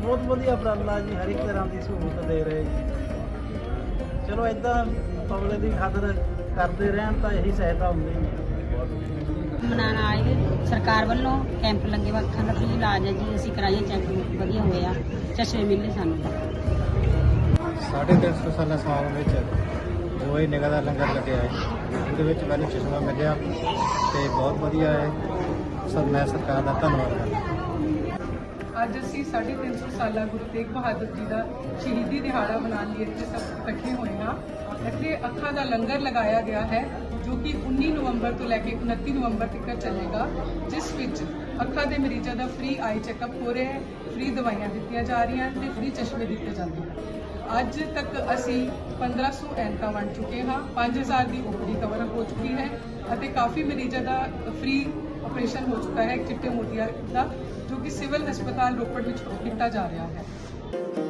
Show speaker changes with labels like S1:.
S1: ਆ ਜੀ ਹਰ ਇੱਕ ਤਰ੍ਹਾਂ ਦੀ ਸਹੂਲਤ ਦੇ ਰਹੇ ਜੀ। ਚਲੋ ਇਦਾਂ ਪਬਲਿਕ ਦੀ ਖਾਤਰ ਕਰਦੇ ਰਹਿਣ ਤਾਂ ਇਹੀ ਸਹਾਇਤਾ ਹੁੰਦੀ ਹੈ।
S2: ਮਨਾਉਣ ਆਏ। ਸਰਕਾਰ ਵੱਲੋਂ ਕੈਂਪ ਲੱਗੇ ਵਾ ਅੱਖਾਂ ਦਾ ਫ੍ਰੀ ਇਲਾਜ ਹੈ ਜੀ। ਅਸੀਂ ਕਰਾਈਏ ਚੈੱਕ ਵਧੀਆ ਹੋਇਆ। ਚਸ਼ਮੇ ਮਿਲੇ ਸਾਨੂੰ।
S3: ਸਾਢੇ ਤਿੰਨ ਸੌ ਸਾਲਾਂ ਸਾਲ ਵਿੱਚ ਜੋ ਇਹ ਨਿਗਾਹ ਦਾ ਲੰਗਰ ਲੱਗਿਆ ਹੈ। ਉਹਦੇ ਵਿੱਚ ਮੈਨੂੰ ਚਸ਼ਮਾ ਮਿਲਿਆ ਤੇ ਬਹੁਤ ਵਧੀਆ ਹੈ। ਸਰ ਮੈਂ ਸਰਕਾਰ ਦਾ ਧੰਨਵਾਦ ਕਰਦਾ।
S4: ਅੱਜ ਅਸੀਂ 350 ਸਾਲਾ ਗੁਰੂ ਤੇਗ ਬਹਾਦਰ ਜੀ ਦਾ ਸ਼ਹੀਦੀ ਦਿਹਾੜਾ ਮਨਾਉਣ ਲਈ ਇੱਥੇ ਸਭ ਇਕੱਠੇ ਹੋਏ ਹਾਂ। ਇੱਥੇ ਅੱਖਾਂ ਦਾ ਲੰਗਰ ਲਗਾਇਆ ਗਿਆ ਹੈ, ਜੋ ਕਿ 19 ਨਵੰਬਰ ਤੋਂ ਲੈ ਕੇ 29 ਨਵੰਬਰ ਤੱਕ ਚੱਲੇਗਾ, ਜਿਸ ਵਿੱਚ ਅੱਖਾਂ ਦੇ ਮਰੀਜ਼ਾਂ ਦਾ ਫ੍ਰੀ ਆਈ ਚੈੱਕਅਪ ਹੋ ਰਿਹਾ ਹੈ ਫ੍ਰੀ ਦਵਾਈਆਂ ਦਿੱਤੀਆਂ ਜਾ ਰਹੀਆਂ ਹਨ ਤੇ ਫ੍ਰੀ ਚਸ਼ਮੇ ਦਿੱਤੇ ਜਾਂਦੇ ਹਨ। ਅੱਜ ਤੱਕ ਅਸੀਂ 1500 ਐਨਕਾਂ ਵੰਡ ਚੁੱਕੇ ਹਾਂ 5000 ਦੀ ਓਪੀਡੀ ਕਵਰ ਹੋ ਚੁੱਕੀ ਹੈ ਅਤੇ ਕਾਫੀ ਮਰੀਜ਼ਾਂ ਦਾ ਫ੍ਰੀ ऑपरेशन हो चुका है चिट्टे मोतिया का जो कि सिविल अस्पताल रोपड़ में किया जा रहा है